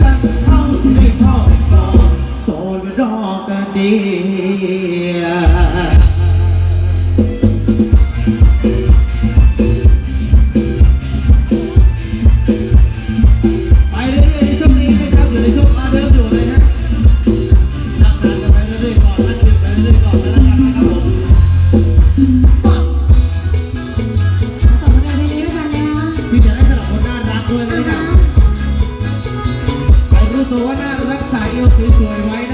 สักเท่าสิได้พ่อเป็นต่อโซนรอกันดี ตัวน่ารักสายเอวสวยๆไว้นะ